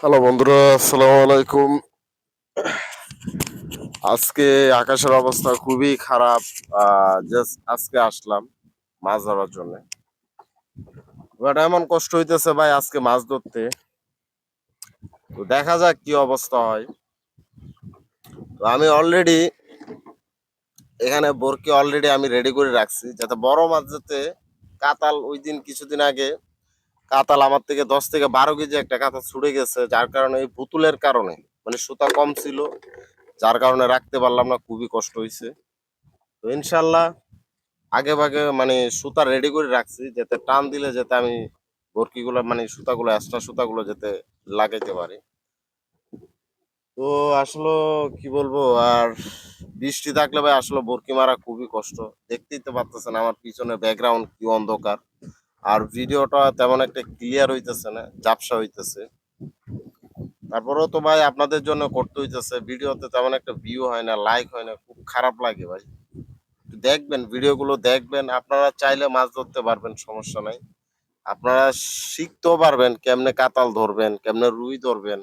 Hello বন্ধুরা, আসসালামু আলাইকুম। আজকে আকাশের অবস্থা খুবই খারাপ। আজকে আসলাম মাছ ধরার জন্য। বাট এমন কষ্ট হইতেছে ভাই আজকে মাছ ধরতে। তো দেখা যাক কি অবস্থা হয়। তো আমি অলরেডি এখানে বরকি অলরেডি আমি রেডি করে রাখছি, যাতে বড় মাছ যাতে কাতাল ওই দিন কিছুদিন আগে কাতাল আমার থেকে দশ থেকে বারো কেজি একটা কাতাল ছুটে গেছে, যার কারণে এই পুতুলের কারণে। মানে সুতা কম ছিল, যার কারণে রাখতে পারলাম না, খুবই কষ্ট হয়েছে। তো ইনশাল্লাহ আগে ভাগে মানে সুতা রেডি করে রাখছি, যাতে টান দিলে যাতে আমি বরকিগুলো মানে সুতাগুলো এক্সট্রা সুতাগুলো যাতে লাগাইতে পারি। তো আসলে কি বলব, আর বৃষ্টি থাকলে ভাই আসলে বরকি মারা খুবই কষ্ট। দেখতেই তো পারতেছেন আমার পিছনে ব্যাকগ্রাউন্ড কি অন্ধকার। আর ভিডিওটা তেমন একটা ক্লিয়ার হইতেছে না, ঝাপসা হইতেছে। তারপরেও তো ভাই আপনাদের জন্য করতে হইতেছে, ভিডিওতে তেমন একটা ভিউ হয় না লাইক হয় না, খুব খারাপ লাগে ভাই। দেখবেন, ভিডিওগুলো দেখবেন, আপনারা চাইলে মাছ ধরতে পারবেন, সমস্যা নাই। আপনারা শিখতেও পারবেন কেমনে কাতাল ধরবেন, কেমনে রুই ধরবেন,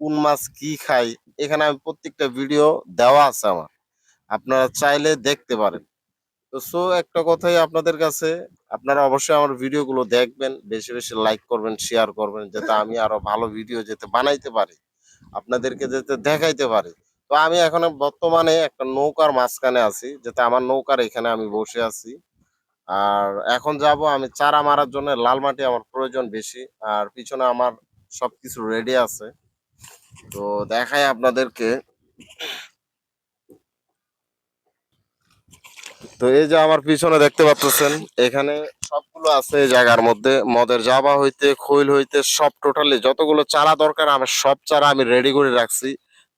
কোন মাছ কি খায়। এখানে আমি প্রত্যেকটা ভিডিও দেওয়া আছে আমার। আপনারা চাইলে দেখতে পারেন। তো সো একটা কথাই আপনাদের কাছে আপনারা অবশ্যই আমার ভিডিওগুলো দেখবেন বেশি বেশি লাইক করবেন শেয়ার করবেন যাতে আমি আরও ভালো ভিডিও যাতে বানাইতে পারি আপনাদেরকে যাতে দেখাইতে পারি। তো আমি এখন বর্তমানে একটা নৌকার মাঝখানে আছি যাতে আমার নৌকার এখানে আমি বসে আছি। আর এখন যাব আমি চারা মারার জন্য লাল মাটি আমার প্রয়োজন বেশি আর পিছনে আমার সবকিছু রেডি আছে। তো দেখাই আপনাদেরকে। তো এই যে আমার পিছনে দেখতে পাচ্ছেন এখানে সবগুলো আছে জায়গার মধ্যে। মদের জাবা হইতে, খৈল হইতে, সব টোটালি যতগুলো চারা দরকার, আমি সব চারা আমি রেডি করে রাখছি।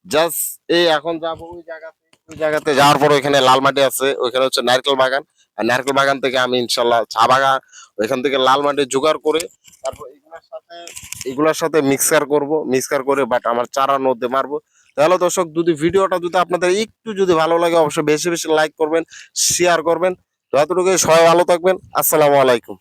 জাস্ট এই এখন যাব ওই জায়গাতে ওই জায়গাতে যাওয়ার পর ওইখানে লাল মাটি আছে, ওইখানে হচ্ছে নারকেল বাগান। আর নারকেল বাগান থেকে আমি ইনশাল্লাহ চা বাগান, ওইখান থেকে লাল মাটি জোগাড় করে তারপর এগুলোর সাথে এগুলোর সাথে মিক্সার করব মিক্সার করে বাট আমার চারার মধ্যে মারবো। তাহলে দর্শক, যদি ভিডিওটা যদি আপনাদের একটু যদি ভালো লাগে, অবশ্যই বেশি বেশি লাইক করবেন শেয়ার করবেন। যতটুকু সবাই ভালো থাকবেন। আসসালামু আলাইকুম।